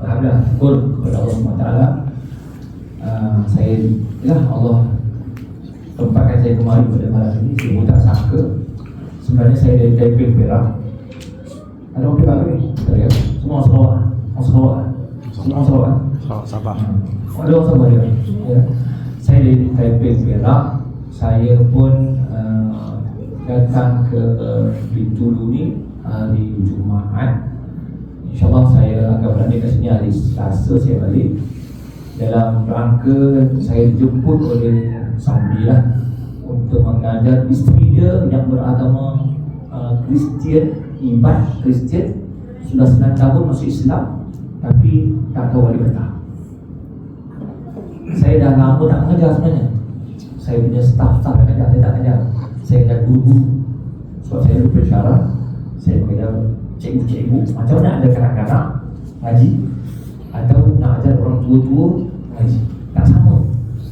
Alhamdulillah syukur kepada Allah SWT uh, Saya Ya Allah Tempatkan saya kemari pada malam ini. Saya pun tak sangka. Sebenarnya saya dari Taipei Perak. Ada orang Perak? Tak ada Semua orang Sarawak. Orang Sarawak. Semua orang Sarawak. Sabar. Hmm. Ada orang Sarawak juga ya. Saya dari Taipei Perak. Saya pun uh, Datang ke Bintulu ni Hari Jumaat InsyaAllah saya akan berada kat sini hari Selasa saya balik. Dalam rangka saya dijemput oleh Saudi lah Untuk mengajar isteri dia yang beragama uh, Kristian Iman Kristian. Sudah 9 tahun masuk Islam Tapi tak tahu wali betah Saya dah lama tak mengajar sebenarnya. Saya punya staff-staff yang mengajar, saya tak mengajar Saya mengajar guru. Sebab saya syarat Saya mengajar cikgu-cikgu Macam mana ada kanak-kanak ngaji Atau nak ajar orang tua-tua ngaji Tak sama.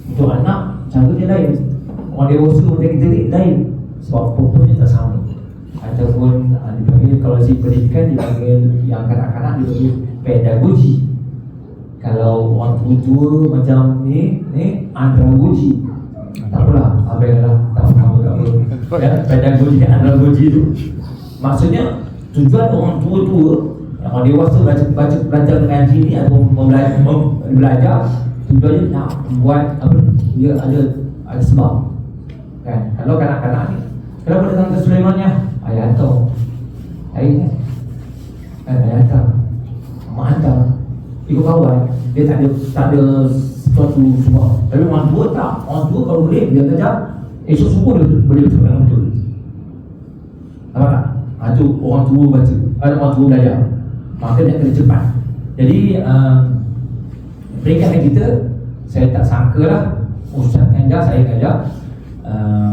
Untuk anak cara dia lain. Orang dewasa macam kita ni lain. Sebab purpose tak sama. Ataupun uh, dipanggil kalau si pendidikan dipanggil yang kanak-kanak dipanggil pedagogi. Kalau orang tua-tua macam ni ni andragogi. Tak apalah apa yang lah tak faham tak apa. Ya pedagogi dan andragogi tu. Maksudnya tujuan orang tua-tua orang dewasa baca, baca belajar mengaji ni atau membelajar, mem, belajar tujuannya nak buat apa dia ada ada sebab. Kan? Kalau kanak-kanak ni kenapa datang ke Sulaimannya ayah hantar. Ayah kan? Ayah hantar. Mak hantar. Ikut kawan dia tak ada tak ada sesuatu sebab. Tapi orang tua tak. Orang tua kalau boleh dia kerja esok subuh dia boleh dengan betul nampak tak ha, tu orang tua baca. Ada orang tua belajar. Maka dia kena cepat. Jadi uh, peringkat kita saya tak sangka lah. Ustaz ngajar saya ngajar uh,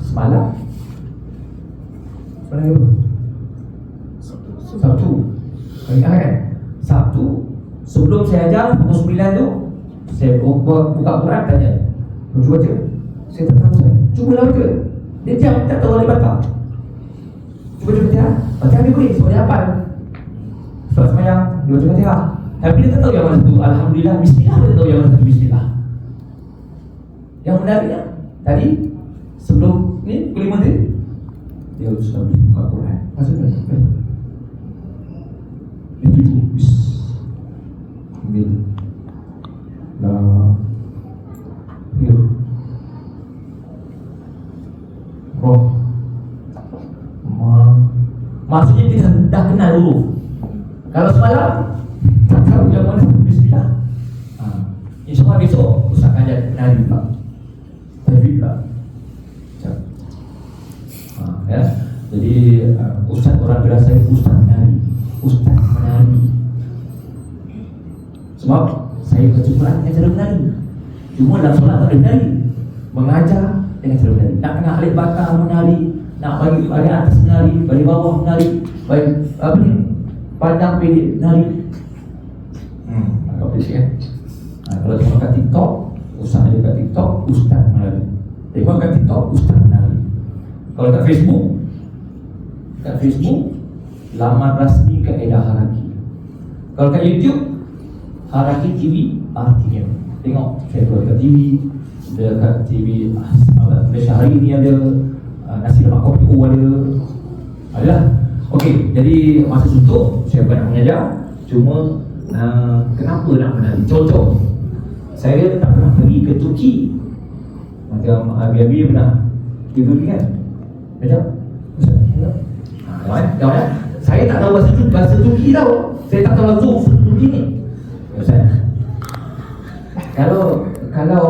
semalam? Semalam apa? Sabtu. Ahad kan? Sabtu Sebelum saya ajar Pukul 9 tu Saya buka, buka Quran tanya. Cuba baca. Saya tak tahu Ustaz. Cuba lah baca. Dia jam tak tahu boleh baca Cuba baca Fatihah Fatihah dia boleh Sebab dia hafal. Sebab semayang Dia baca Fatihah. Tapi dia tak tahu yang mana tu. Alhamdulillah Bismillah Dia tak tahu yang mana tu Bismillah. Yang menariknya Tadi Sebelum ni 5 tadi Dia sudah buka Quran. Masa tu itu bis. Ambil. Dah ya. Roh maksudnya dia dah kenal dulu. Kalau semalam tak tahu yang mana. Bismillah. Ha. insyaAllah besok Ustaz akan jadi penari pula. Tajwid pula. Ha, ya. Jadi uh, Ustaz orang bilang saya Ustaz menari Ustaz menari Sebab saya kecukupan dengan cara menari. Cuma dalam solat tak boleh menari. Mengajar dengan cara menari. Nak kena alif bakar menari Nak bagi bagi atas menari Bagi bawah menari Bagi apa ni Panjang pendek menari Hmm, agak pelik kan ha, Kalau tengok kat TikTok Ustaz ada kat TikTok Ustaz menari Tengok kat TikTok Ustaz menari Kalau kat Facebook Kat Facebook laman rasmi kaedah Haraki. Kalau kat YouTube, Haraki TV RTM. Tengok saya kat TV, dekat TV apa, Malaysia hari ni ada uh, nasi lemak kopi O ada. Adalah. Okey, jadi masa suntuk saya bukan nak mengajar, cuma uh, kenapa nak menari? Contoh, saya tak pernah pergi ke Turki. Macam Abi-Abi pernah ke Turki kan? Macam? Ha, jawab ya? Saya tak tahu bahasa Turki, bahasa Turki tau. Saya tak tahu langsung Turki ni. Ustaz. Kalau kalau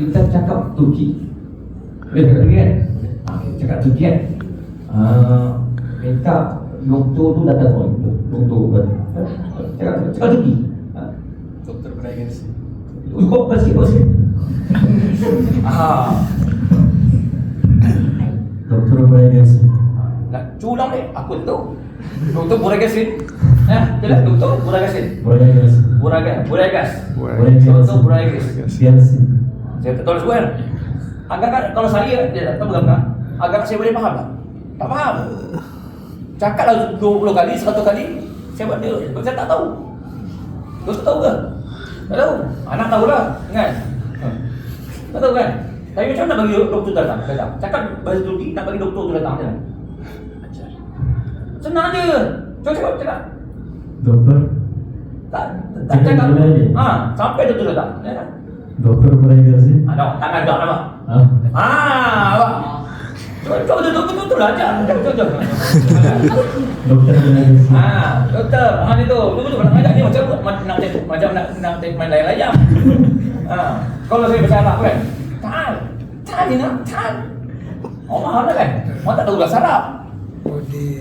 kita cakap Turki, boleh cakap Turki kan? Cakap kan? Uh, minta doktor tu datang oh, doktor kan? Cakap. Ha. Doktor Brigance. Kau pasti kau sih. Ah, Doktor Brigance. nak culang deh. Aku tahu. Doktor Buragasin. Eh, jelas doktor Buragasin. Brigance. Buragas, Buragas. Brigance. Doktor Buragas. Biasa. Saya tak tahu sebenarnya. Agak kan kalau saya dia tak pegang tak? Agak saya boleh faham tak? Tak faham. Cakaplah 20 kali, 100 kali saya buat dia. Sebab saya tak tahu. Doktor tahu ke? Tak tahu. Anak tahulah, kan? Ha. Tak tahu kan? Tapi macam mana nak bagi doktor tu datang? datang? Cakap bahasa Turki nak bagi doktor tu datang macam mana? Senang je. Cuba cakap, cakap. Dokter, Tak, tak Cakap boleh? Ha, sampai doktor datang. Ya dokter mulai kasi. Ha, tengok, tangan tak apa. Ah, Ah, apa? Betul betul betul lah ajar. Mulai kasi. Ah, doktor, ah ni tu, tu tu nak ajak ni macam ma- nak macam nak nak main layar-layar. ah, kalau saya bahasa Arab kan, tahan, tahan ni nak, tahan. Oh mahal lah kan? Orang tak tahu bahasa Arab.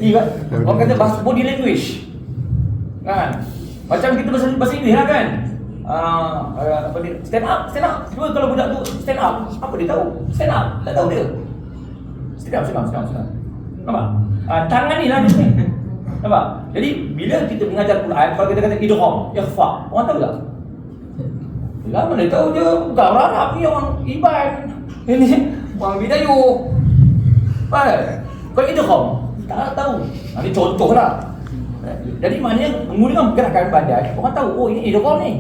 Iya kan? Orang kata bahasa body language. Kan? Macam kita bahasa bahasa Inggeris lah kan? Ah, uh, apa dia? Stand up, stand up. Cuba kalau budak tu stand up, apa dia tahu? Stand up, tak tahu dia. Stand up, stand up. Nampak? Ah, tangan ni lah ni. Nampak? Jadi bila kita mengajar Quran, kalau kita kata idgham, ikhfa, orang tahu tak? Lah mana dia tahu dia bukan orang Arab ni orang Iban. Ini orang Bidayu. Faham? Kalau idgham, tak tahu. Ini contoh lah. Jadi maknanya menggunakan gerakan badan, orang tahu oh ini idgham ni.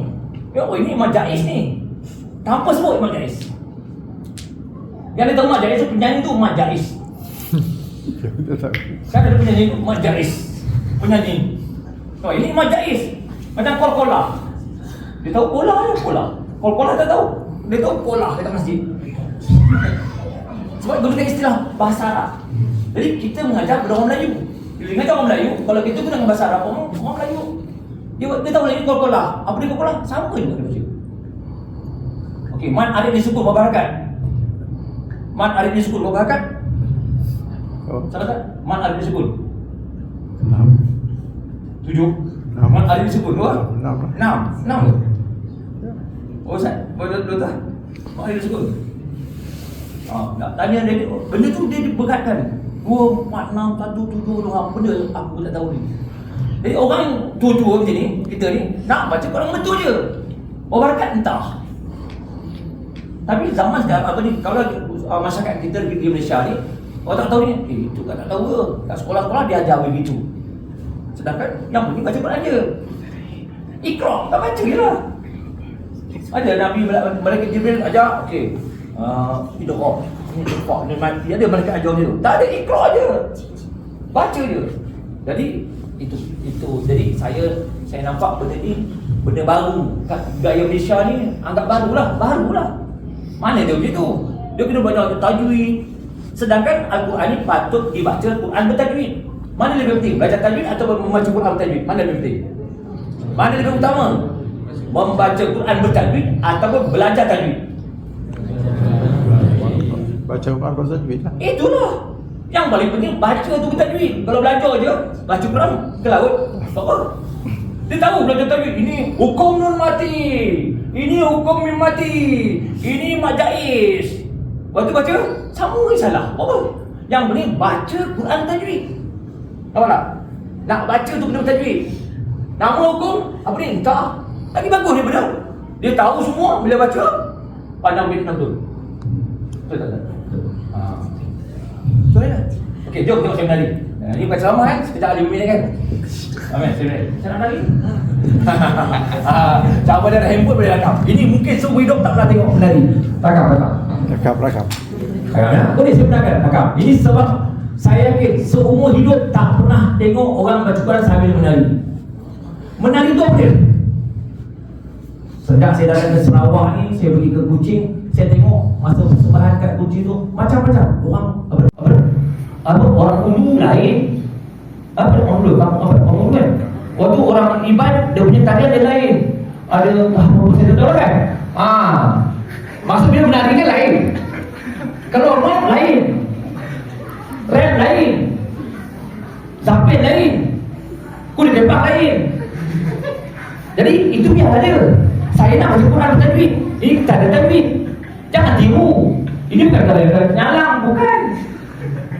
Ya, oh ini majais ni. Tanpa sebut majais. Yang dia tahu majais tu penyanyi tu majais. Kan ada penyanyi majais. Penyanyi. Oh ini majais. Macam kol-kola. Dia tahu kola je kola. Kol-kola tak tahu. Dia tahu kola dekat masjid. Sebab gunakan istilah bahasa Arab. Jadi kita mengajar kepada orang Melayu. Bila mengajar orang Melayu, kalau kita gunakan bahasa Arab, orang, orang Melayu dia, dia tahu lagi kol-kola. Apa dia kol-kola? Sama juga dia. Okey, man ada di sukun berapa harakat? Man ada di sukun berapa harakat? Salah tak? Man ada di sukun. Enam. Tujuh. Enam. Man ada di sukun dua. Enam. Enam. Enam. Oh, Ustaz, betul betul tak? Man ada di sukun. Ah, nak tanya dia, benda tu dia beratkan. Dua, empat, enam, satu, tujuh, dua, benda aku tak tahu ni. Jadi orang tua-tua macam ni, kita ni, nak baca Quran betul je. Oh, barakat entah. Tapi zaman sekarang apa ni, kalau uh, masyarakat kita di Malaysia ni, orang tahu ni, eh itu kan tak tahu ke. Kat sekolah-sekolah dia ajar begitu. Sedangkan yang penting baca Quran je. Ikhram, tak baca je lah. Ada Nabi Malaikat Jibril ajar, okey. Uh, idgham, ini tepat, ini mati. Ada malaikat ajar tu. Tak ada ikhram je. Baca je. Jadi itu itu jadi saya saya nampak benda ni benda baru kat gaya Malaysia ni anggap barulah, barulah. Mana dia begitu? Dia kena baca tajwid. Sedangkan Al-Quran ni patut dibaca Quran bertajwid. Mana lebih penting? Belajar tajwid atau membaca Quran bertajwid? Mana lebih penting? Mana lebih utama? Membaca Quran bertajwid ataupun belajar tajwid? Baca Quran duit lah. Itulah. Yang paling penting baca tu bertajwid. Kalau belajar je, baca Quran ke laut. Tak apa. Dia tahu belajar tajwid. Ini hukum nun mati. Ini hukum min mati. Ini majais. Lepas tu baca, sama ke salah. Apa? Yang penting baca Quran tajwid. Nampak tak? Nak baca tu kena bertajwid. Nama hukum, apa ni? Entah. Lagi bagus daripada. Dia tahu semua bila baca. Pandang bin betul. Betul tak? tak? Ah. Betul kan? Okey, jom tengok. Nah, ini bukan ceramah kan? Sekejap ada minit kan? Amin, nak menari. Ah, Siapa dia ada handphone boleh rakam. Ini mungkin seumur hidup tak pernah tengok menari. Rakam, rakam. Rakam, rakam. Ya, boleh saya benarkan rakam. Ini sebab saya yakin seumur hidup tak pernah tengok orang baca Quran sambil menari. Menari tu apa dia? Sejak saya datang ke Sarawak ni, saya pergi ke Kuching, saya tengok masa persembahan kat Kuching tu macam-macam. Orang apa? Apa? Apa orang Ulu lain. Apa orang Ulu? Kamu apa? Orang Ulu kan? Waktu orang Iban dia punya tarian dia lain. Ada apa saya tahu kan? Ah. Maksud dia menari kan lain. Kalau rock lain. Rap lain. Zapin lain. Kulit depak lain. Jadi itu biar ada. Saya nak baca Quran tajwid. Ini tak ada tajwid. Jangan tiru. Ini bukan kalau nyalang, bukan.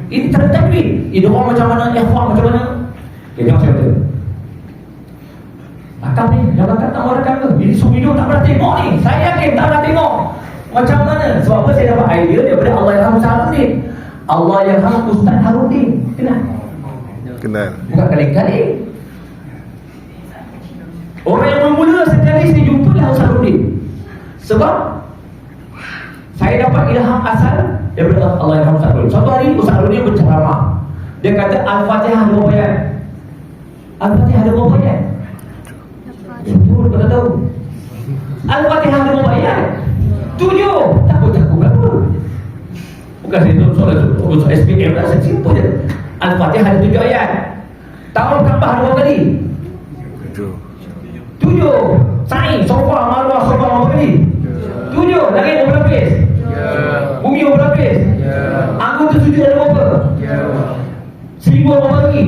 Ini tak ada tajwid. Ini orang macam mana, ikhwan macam mana. Okay, tengok saya. Akam ni, bakal tak orang kata. Ini sumido tak pernah tengok ni. Saya yakin tak pernah tengok. Macam mana? Sebab apa saya dapat idea daripada Allah yang Ustaz Harudin. Allah yang Ustaz Harudin. Kenal? Kenal. Bukan kali-kali. Orang yang bermula setiap Musabudin Sebab Saya dapat ilham asal Daripada Allah yang Musabudin Suatu hari Musabudin berceramah Dia kata Al-Fatihah berapa ayat Al-Fatihah ayat Betul kau tak tahu Al-Fatihah ada berapa ayat Tujuh Takut-takut berapa? Bukan saya tu. Soal tu Urusan SPM lah. Saya simple je. Al-Fatihah ada tujuh ayat. Tahun tambah berapa kali. Tujuh. Sa'i, sofa, maruah, sofa berapa kali? Tujuh. Langit berapa lapis Bumi berapa lapis Anggota sujud ada berapa? Seribu berapa lagi?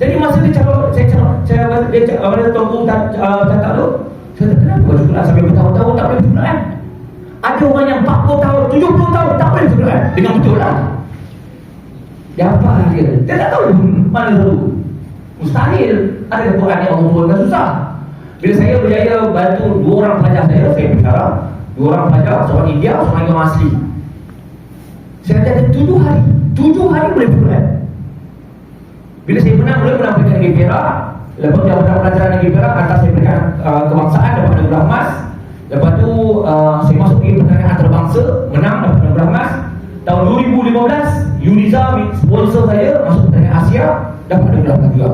Jadi masa dia cakap, saya cakap, saya dia cakap, apa dia tunggu tak uh, cakap tu, saya kata kenapa? Kau sekolah sampai bertahun-tahun tak boleh bersekolah kan? Ada orang yang 40 tahun, 70 tahun tak boleh kan? Dengan betul lah. Dia apa lah dia? Dia tak tahu mana tu. Mustahil. Ada Quran yang Allah turunkan susah. Bila saya berjaya bantu dua orang pelajar saya, saya bicara, dua orang pelajar, seorang India, seorang yang asli. Saya ada tujuh hari, tujuh hari boleh bersekolah. Bila saya menang, boleh menang peringkat negeri Perak Lepas yang menang pelajaran negeri Perak Atas saya peringkat uh, kebangsaan dapat anugerah emas Lepas tu uh, saya masuk pergi pertandingan antarabangsa Menang dapat anugerah emas Tahun 2015 Uniza sponsor saya masuk pertandingan Asia Dapat anugerah emas juga.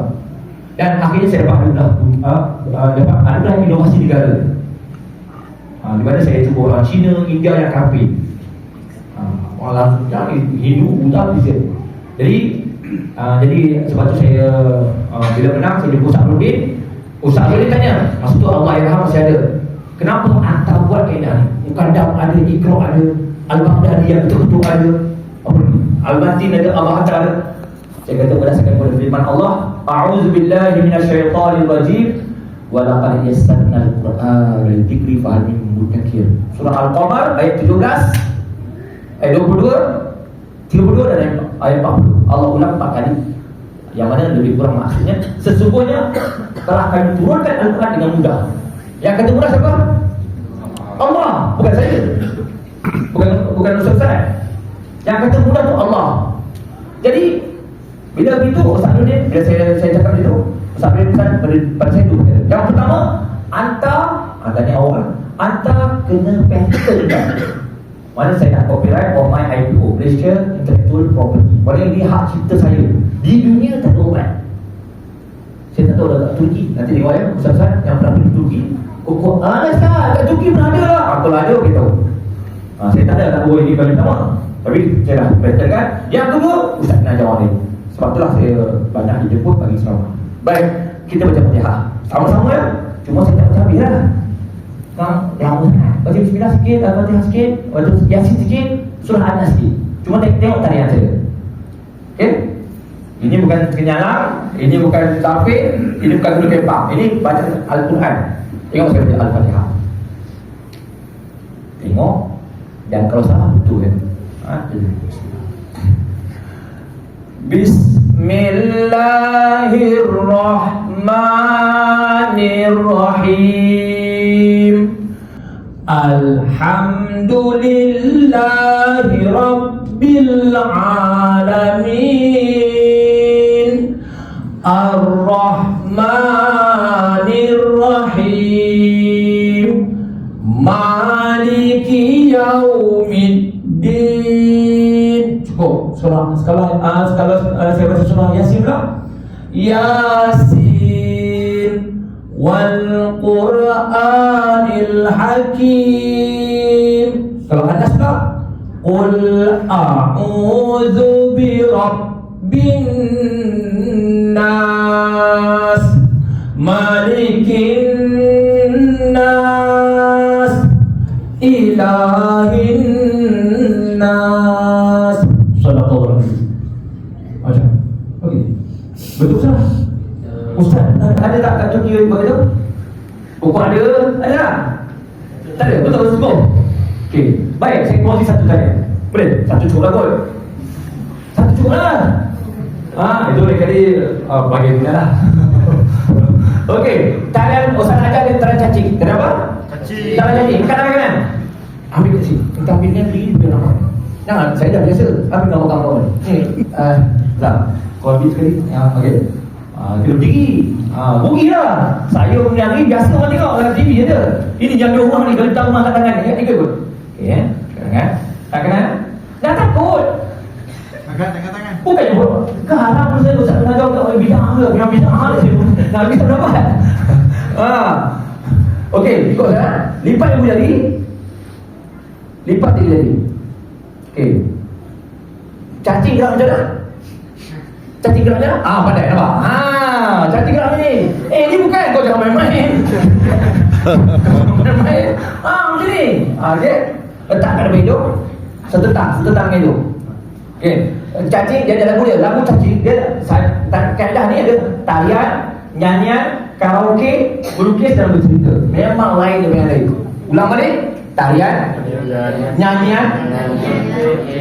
Dan akhirnya saya dapat anugerah uh, uh, Dapat anugerah inovasi negara. Uh, Di mana saya cuba orang Cina, India yang kafir. Uh, Orang langsung yang Hindu, Buddha, Kristian Jadi Uh, jadi sebab tu saya uh, bila menang saya jumpa Ustaz Nurdin. Ustaz Nurdin tanya masa tu Allah yang masih ada kenapa anda buat kaedah ni? Mukadam ada, Iqra ada Al-Baghdadi yang betul-betul ada? Al-Batin ada, Al-Bahata ada saya kata berdasarkan pada firman Allah A'udzubillahi minasyaitanir rajim wa laqad yassarna al-Qur'an lil dzikri fahal min surah Al-Qamar ayat 17 ayat 22 32 dan ayat 40 Allah ulang 4 kali. Yang mana lebih kurang maksudnya Sesungguhnya telah kami turunkan Al-Quran dengan mudah Yang kata mudah siapa? Allah. Bukan saya. Bukan bukan Ustaz Ustaz. Yang kata mudah tu Allah. Jadi Bila begitu Ustaz Nudin Bila saya, saya cakap itu Ustaz Nudin pesan pada, pada saya tu Yang pertama Anta ni awal Anta kena pattern. Mana saya nak copyright for my IPO Malaysia Intellectual Property. Mana ini hak cipta saya? Di dunia tak ada Saya tak tahu dah kat Turki. Nanti tengok ya Ustaz-Ustaz yang pernah pergi Turki Kok ah Ustaz kat Turki pernah ada. Lah ah, Kalau ada kita tahu. Ah, Saya tak ada tak tahu ini kali pertama Tapi saya dah better kan? Yang kedua Ustaz nak jawab ni. Sebab itulah saya banyak dijemput bagi selama Baik Kita baca fatihah Sama-sama ya? Cuma saya tak baca habis lah. Kang, yang Baca bismillah sikit, Al-Fatihah sikit Baca Yasin sikit, Surah An-Nas sikit. Cuma tengok, tengok tarian saya. Okay Ini bukan kenyalang Ini bukan tafid Ini bukan guru kepang Ini baca Al-Quran Tengok saya baca Al-Fatihah. Tengok. Dan kalau salah betul kan? Ha? Bismillahirrahmanirrahim. Alhamdulillahi Rabbil Alamin. Ar-Rahmanir Maliki Yaumiddin. Cukup. Surah skala uh, skala uh, saya baca surah Yasin pula. Yasin. Wal Qur'anil Hakim. Kalau Anas pula Qul a'udzu bi rabbin nas malikin Baik saya kongsi satu tanya Boleh? Satu cukup lah kot Satu cukup lah Ah, itu lain kali uh, bagi punya lah Okey Talian Ustaz ajar dia terang cacing Kenapa? Cacing. Terang cacing Kanan kanan Ambil kat sini Kita ambil ni beli Biar nampak Jangan Saya dah biasa Ambil gambar-gambar ni Ni uh, Tak Kau ambil sekali Ya, okey Ah, kena berdiri. Ah, buri lah. Saya punya ni biasa orang tengok dalam TV ada. Ini jaga rumah ni kalau tahu makan tangan ni. Ikut ikut. Ya. Kan? Tak kena. Dah takut. Angkat tangan. Bukan je Garang pun saya Ustaz pernah jawab kat bidang ke Yang bidang ke Nak habis tak dapat ha. Okey ikut saya Lipat ibu jari Lipat tiga jari Okey Cacing gerak macam mana? Cacing gerak macam mana? Ah pandai nampak? Ha, cacing gerak macam ni Eh ni bukan kau jangan main-main Main-main Ah macam ni ah, Okey Letakkan Satu tak, satu tangan hidung Okey, cacing dia ada lagu dia. Lagu cacing dia kaedah ni ada tarian, nyanyian, karaoke, melukis dan bercerita. Memang lain dengan yang lain. Ulang balik. Tarian, nyanyian,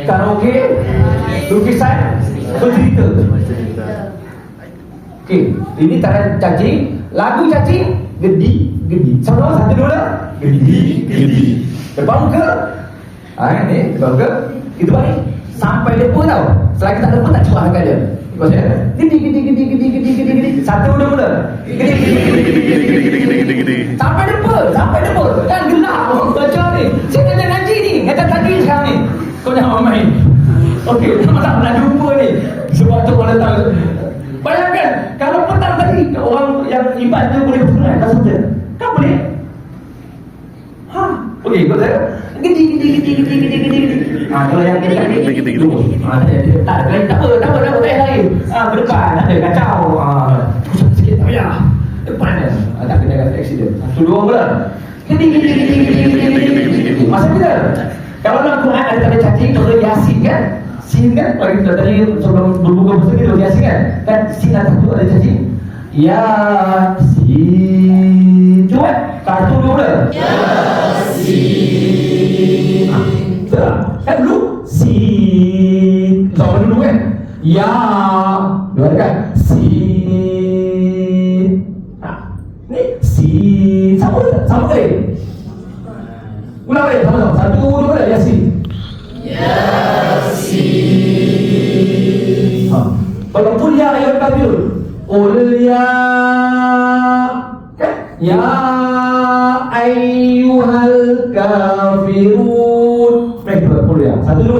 karaoke, lukisan, bercerita. Okey, ini tarian cacing, lagu cacing, gedi, gedi. Sama-sama satu dua, gedi, gedi. Depan muka. Ah ni, depan muka. Itu balik. Sampai lepa tau. Selagi tak lepa tak angkat dia. Ikut saya. Gedi, gedi, gedi, gedi, gedi, gedi, gedi. Satu dua mula. Gedi, gedi, gedi, gedi, gedi. Sampai lepa, sampai lepa. Kan gelap baca ni. Saya kena ngaji ni, ngaji tadi sekarang ni. Kau jangan main. Okey, memang tak pernah jumpa ni. Sebab tu orang tahu. Bayangkan, kalau petang tadi orang yang ibadat tu boleh bersunat tak saja. Kan boleh? Ha, okey, ikut saya. Ha. Ha. Ha. Ha, pusat sikit, tak payah. Depan dia. Ha, tak kena kata accident. Satu dua pula. Gedi, gedi, gedi, gedi, gedi, gedi, gedi, gedi. Masa kita, kalau dalam Quran ada tanda cacing, contoh Yasin kan? Sin kan? Kalau kita tadi sebelum berbuka puasa kita Yasin kan? Kan sin ada satu ada cacing. Yasin. Cuba, satu dua pula. Betul Kan dulu Sin Sama dulu kan Ya Dua ada kan ha. Ni Sin Sama tak? Sama kali Ulang balik sama-sama Satu dua dah Yasin Yasin ha. Kalau pun ya ayat kafir Qul ya Kan Ya ayyuhal kafirun Baik, qul ya? Satu dulu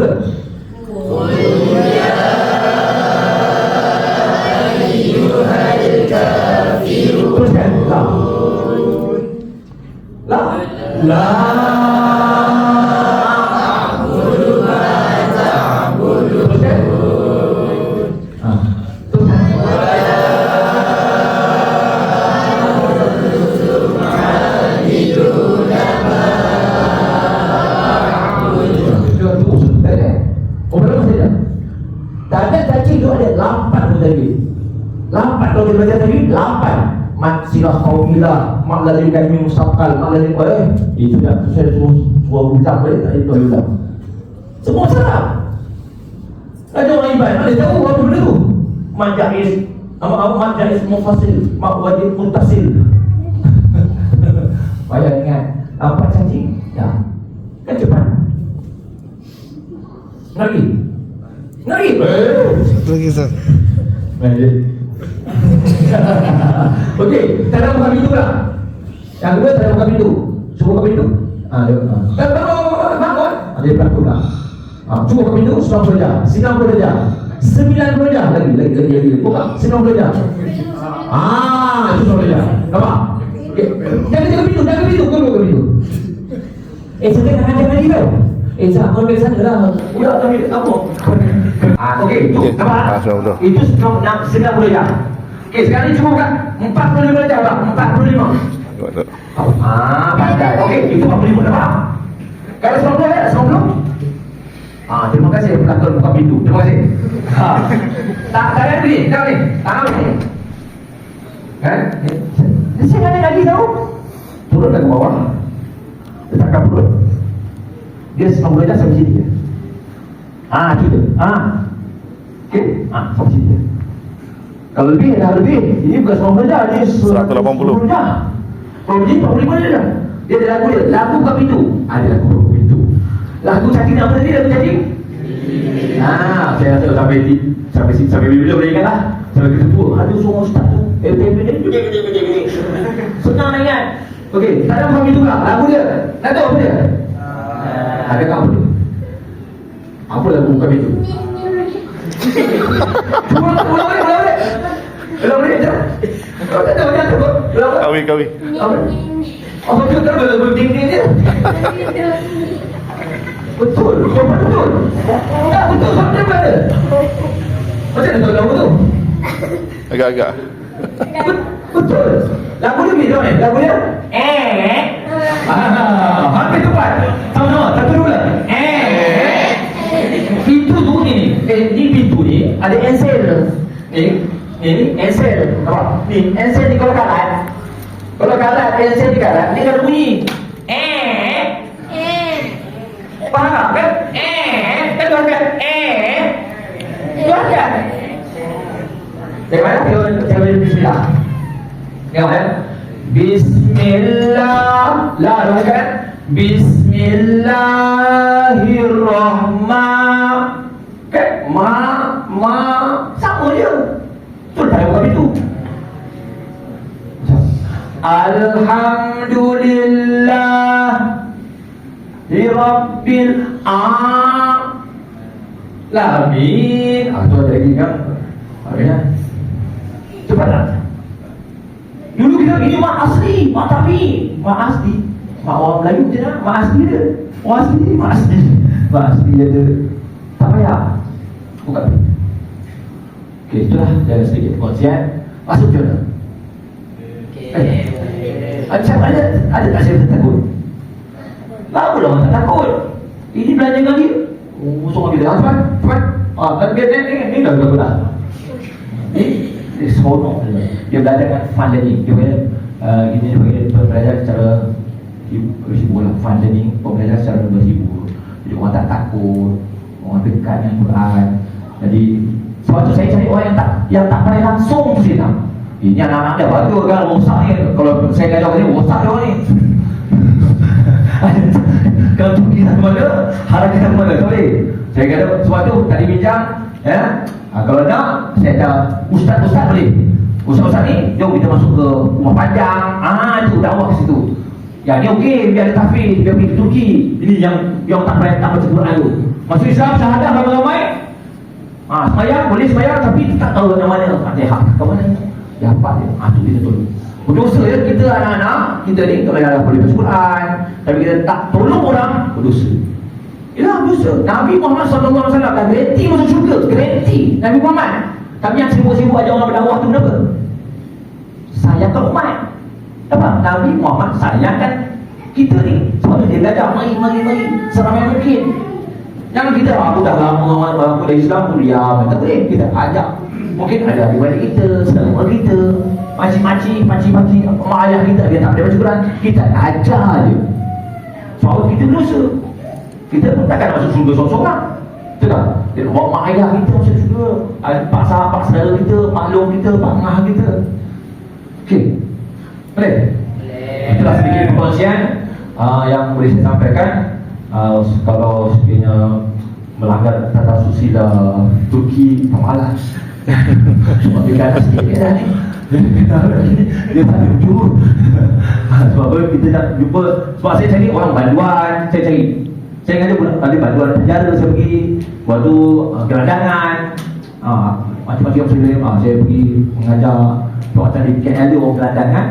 Ada mana tahu apa benda tu? Majais apa apa majais mufasil, mak wajib mutasil. Payah ingat apa cacing? Ya. Kan cepat. Lagi. Lagi. Eh. Lagi Ustaz. Baik. Okey, tanda buka pintu lah. Yang kedua tanda buka pintu. Cuba buka pintu. Ah, dia. Ah. Eh, bangun, bangun. Ah, dia berlaku lah. Ah, cuba buka pintu, 90 darjah. 90 darjah. 90 darjah. Lagi, lagi, lagi, lagi. Buka, 90 darjah. Ah, itu 90 darjah. Nampak? Okey. Jaga, jaga pintu, jaga pintu. Kau buka pintu. Eh, saya nak ngajar lagi tau. Eh, saya kau ambil sana lah. Udah, tapi apa? Ah, okey, tu, nampak? Itu strong nak sedang boleh dah. Okey, sekarang ni cuba buka 45 jam tak? 45. Tak, tak. Ah, pandai. Okey, itu 45 dah faham? Kalau 90 ya, 90. Ah, terima kasih penonton buka pintu. Terima kasih. Ha. Tak tangan ni, tangan ni. Tangan ni. Kan? Ni saya ada lagi tahu. Turunkan ke bawah. Letakkan perut. Dia 90 jam sampai sini. Ah, cuba. Ah. Okey. Ah, sampai sini. Kalau lebih dah lebih. Ini bukan 90 jam, ini 180. 10 jam. Kalau begini 45 je dah. Dia ada lagu dia. Lagu buka pintu. Ada lagu. Lagu cacing apa tadi lagu cacing? Ah, saya rasa sampai di sampai sini sampai bila boleh ingat lah. Sampai kita tua, ada seorang ustaz tu Eh, eh, eh, eh, eh, eh, eh, eh. Senang nak ingat Okey, tak ada faham itu lah Lagu dia, nak tahu apa dia? Ada apa dia? Apa lagu kami tu? Cuba ulang balik, ulang balik Ulang balik, jap Kau tak tahu macam tu Ulang balik Kawi, kawi. Apa? Apa tu kan berdinding dia? Betul, betul, betul. Tak betul, sampai mana? Macam mana tahu lagu tu? Agak-agak. Bet- Betul. Lagu dia bila ni? Lagu dia? Eh. Ah, hampir tepat. Sama-sama, satu dua. Eh. Pintu tu ni, eh, ni pintu ni ada ensel. Ni, ni ensel. Apa? Ni ensel ni kalau kalat. Kalau kalat, ensel ni kalat, ni ada bunyi. Faham kan? Eh. Kan tu ada. Eh. Tu ada. Dari mana? Tengok, tengok bismillah. Tengok ya. Bismillah. La dong kan? Bismillahirrahman. Kan? Ma, ma. Sama je. Tak ada bukan itu? Alhamdulillah. Rabbil alamin. Ah, tu ada lagi kan? Ada Cepat tak? Dulu kita ini mak asli, mak tapi, mak asli. Mak orang Melayu je lah, mak asli dia. Orang asli ni mak asli. Mak asli dia tu. Tak payah. Buka. Okey, itulah jaga sedikit perkongsian. Masuk je dah. Eh, macam ada, ada tak saya takut? Lama lah orang tak takut. Ini belanja lagi. Oh, musuh lagi dah. Cepat, cepat. Ah, kan dia ni, ni, ni dah berapa dah? Ni, dia seronok dia. Dia belajar dengan fun learning. Dia punya, uh, ini dia panggil belajar secara hib- berhibur lah. Fun learning, pembelajaran secara berhibur. Jadi orang tak takut, orang dekat dengan Quran. Jadi, sebab tu saya cari orang yang tak yang tak pandai langsung saya tahu. Ini anak-anak dia bagus kan, rosak ni. Kalau saya kajak dia, rosak dia orang ni. Kalau tu kita mana, harap kita mana boleh. Saya kata sebab tu tadi bincang, ya. Ha, kalau nak, saya kata ustaz-ustaz boleh. Ustaz-ustaz ni, jom kita masuk ke rumah panjang. Ah, itu dakwah ke situ. Ya ni okey, biar ada tahfiz, biar pergi ke Turki. Ini yang yang tak payah tak baca Quran tu. Masuk Islam syahadah ramai-ramai. Ah, semayang boleh semayang tapi tak tahu yang mana Fatihah ke mana. Ya apa dia? Ah, tu kita tolong. Berdosa ya kita anak-anak kita ni kalau yang boleh Quran tapi kita tak tolong orang berdosa. Ialah berdosa. Nabi Muhammad wasallam dah garanti masuk syurga, garanti Nabi Muhammad. Tapi yang sibuk-sibuk ajar orang berdakwah tu kenapa? Sayangkan umat. Apa? Nabi Muhammad sayangkan kita ni. Sebab tu dia belajar mari mari mari seramai mungkin. Jangan kita aku dah lama aku dah Islam aku diam tak boleh kita ajak mungkin ada adik kita saudara kita makcik-makcik pakcik-pakcik mak ayah kita dia tak boleh baca Quran. Kita ajar je sebab kita dosa. Kita pun takkan masuk surga seorang-seorang. Betul tak? Dia bawa mak ayah kita masuk surga Ah, pak sahabat saudara kita maklum kita pak ngah kita. Okey. Boleh? Itulah sedikit perkongsian uh, yang boleh saya sampaikan. Uh, kalau sekiranya melanggar tata susila Turki tak malas. Sebab dia dah sikit ni dia tak ada dia tak ada jujur sebab apa? Kita nak jumpa sebab saya cari orang banduan. Saya cari saya kata pula ada banduan penjara saya pergi waktu uh, gelandangan uh, macam-macam saya saya, uh, saya pergi mengajar perkhidmatan di KL dia orang gelandangan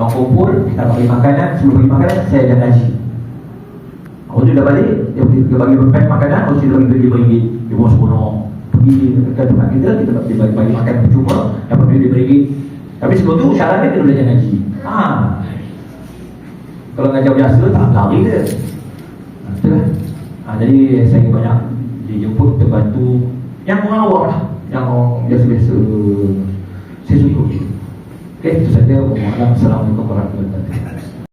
yang kumpul kita bagi makanan sebelum bagi makanan saya dah gaji Orang tu dah balik, dia, dia bagi pack makanan, orang tu dia bagi bagi dia bawa seronok. Pergi ke tempat kita, kita dia bagi, bagi makan percuma, dapat duit dia. Tapi sebelum tu syaratnya dia belajar ngaji. Ha. Kalau ngajar biasa tak lari dia. Ha, betul lah. Ha, jadi saya banyak dijemput terbantu yang orang awam lah, yang orang biasa-biasa saya suka. Okey, itu saja. Wassalamualaikum warahmatullahi wabarakatuh.